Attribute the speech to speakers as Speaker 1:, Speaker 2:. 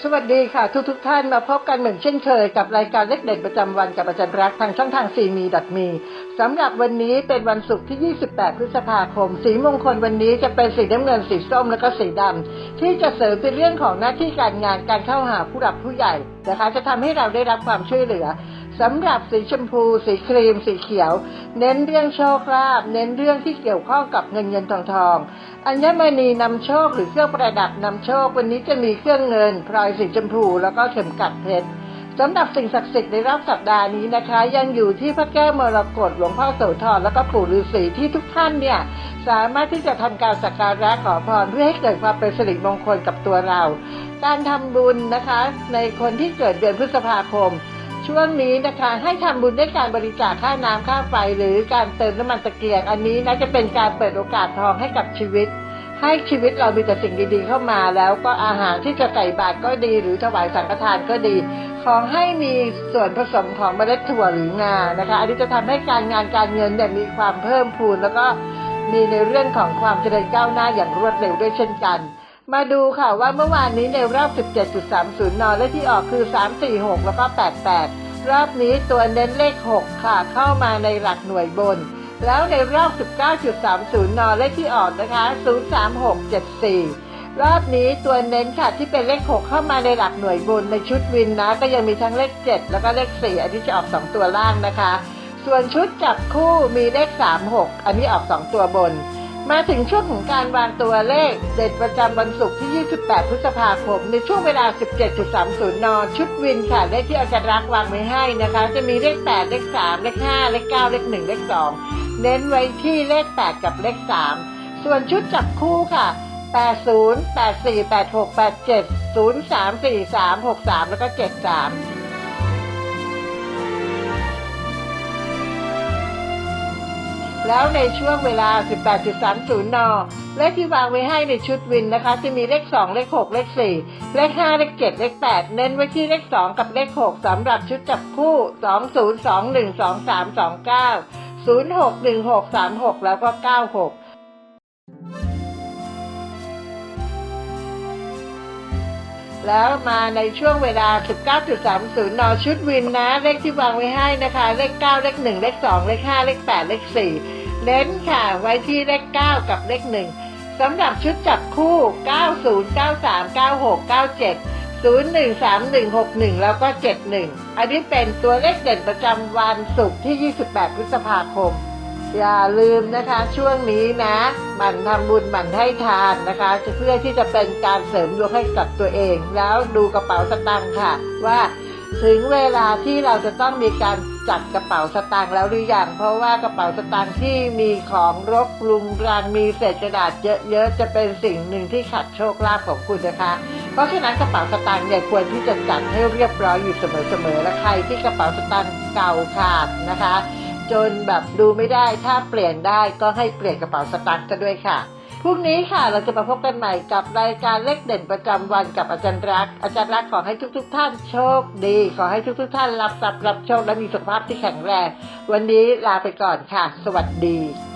Speaker 1: สวัสดีค่ะ ทุกทุกท่านมาพบกันเหมือนเช่นเคยกับรายการเล็กเด็กประจำวันกับอาจารย์รักทางช่องทางซีมีดัตมีสำหรับวันนี้เป็นวันศุกร์ที่ 28 พฤษภาคม สีมงคลวันนี้จะเป็นสีน้ำเงินสีส้มแล้วก็สีดำที่จะเสริมเป็นเรื่องของหน้าที่การงานการเข้าหาผู้หลักผู้ใหญ่นะคะ จะทำให้เราได้รับความช่วยเหลือ สำหรับสีชมพู สีครีม สีเขียว เน้นเรื่องโชคลาภเน้นเรื่องที่เกี่ยวข้องกับเงินเงินทองทองอัญมณีนำโชคหรือเครื่องประดับนำโชค วันนี้จะมีเครื่องเงินพลอยสีชมพูแล้วก็เข็มกัดเพชรสำหรับสิ่งศักดิ์สิทธิ์ในรอบสัปดาห์นี้นะคะ ยังอยู่ที่พระแก้วมรกตหลวงพ่อโสธรแล้วก็ปู่ฤาษีที่ทุกท่านเนี่ย สามารถที่จะทำการสักการะขอพรเพื่อให้เกิดความเป็นสิริมงคลกับตัวเรา การทำบุญนะคะ ในคนที่เกิดเดือนพฤษภาคม ช่วงนี้นะคะ ให้ทำบุญด้วยการบริจาคค่าน้ำค่าไฟ หรือการเติมน้ำมันตะเกียง อันนี้นะจะเป็นการเปิดโอกาสทองให้กับชีวิต ให้ชีวิตเรามีแต่สิ่งดีๆเข้ามา แล้วก็อาหารที่จะใส่บาตรก็ดี หรือถวายสังฆทานก็ดี ขอให้มีส่วนผสมของเมล็ดถั่วหรืองานะคะ อันนี้จะทำให้การงานการเงินเนี่ยมีความเพิ่มพูนแล้วก็มีในเรื่องของความเจริญก้าวหน้าอย่างรวดเร็วด้วยเช่นกัน มาดูค่ะว่าเมื่อวานนี้ในรอบ 17.30นเลขที่ออกคือ 346 แล้วก็ 88 รอบนี้ตัวเน้นเลข 6 ค่ะ เข้ามาในหลักหน่วยบน แล้วในรอบ 19.30นเลขที่ออกนะคะ 03674 รอบนี้ตัวเน้นค่ะที่เป็นเลข 6 เข้ามาในหลักหน่วยบนในชุดวินนะ ก็ยังมีทั้งเลข 7 แล้วก็เลข 4 อันนี้จะออก 2 ตัวล่างนะคะ ส่วนชุดจับคู่มีเลข 36 อันนี้ออก 2 ตัวบน มาถึงช่วงของการวางตัวเลข เด็ดประจำวันศุกร์ที่ 28 พฤษภาคม ในช่วงเวลา 17.30 น ชุดวินค่ะ เลขที่อาจารย์รักวางไว้ให้นะคะ จะมีเลข 8 เลข 3 เลข 5 เลข 9 เลข 1 เลข 2 เน้นไว้ที่เลข 8 กับเลข 3 ส่วนชุดจับคู่ค่ะ 80 84 86 87 03 43 63 แล้วก็ 73 แล้วในช่วงเวลา 18.30 น เลขที่วางไว้ให้ในชุดวินนะคะ จะมีเลข 2 เลข 6 เลข 4 เลข 5 เลข 7 เลข 8 เน้นไว้ที่เลข 2 กับเลข 6 สำหรับชุดจับคู่ 20 21 23 29 06 16 36 แล้วก็ 96แล้วมาในช่วงเวลา 19.30 น ชุดวินนะ เลขที่วางไว้ให้นะคะ เลข 9 เลข 1 เลข 2 เลข 5 เลข 8 เลข 4 เน้นค่ะ ไว้ที่เลข 9 กับเลข 1สำหรับชุดจับคู่ 90 93 96 97 01 31 61 แล้วก็ 71 อันนี้เป็นตัวเลขเด่นประจำวันศุกร์ที่ 28 พฤษภาคม อย่าลืมนะคะช่วงนี้นะหมั่นทำบุญหมั่นให้ทานนะคะจะเพื่อที่จะเป็นการเสริมดวงให้กับตัวเอง แล้วดูกระเป๋าสตางค์ค่ะ ว่าถึงเวลาที่เราจะต้องมีการ จัดกระเป๋าสตางค์แล้วหรือยังเพราะว่ากระเป๋าสตางค์ที่มีของรกรุงรังมีเศษกระดาษเยอะๆจะเป็นสิ่งหนึ่งที่ขัดโชคลาภของคุณนะคะ เพราะฉะนั้นกระเป๋าสตางค์เนี่ยควรที่จะจัดให้เรียบร้อยอยู่เสมอๆและใครที่กระเป๋าสตางค์เก่าขาดนะคะ จนแบบดูไม่ได้ถ้าเปลี่ยนได้ก็ให้เปลี่ยนกระเป๋าสตางค์กันด้วยค่ะ พรุ่งนี้ค่ะเราจะมาพบกันใหม่กับรายการเลขเด่นประจำวันกับอาจารย์รัก อาจารย์รักขอให้ทุกๆทท่านโชคดี ขอให้ทุกๆทท่านรับทรัพย์รับโชคและมีสุขภาพที่แข็งแรง วันนี้ลาไปก่อนค่ะ สวัสดี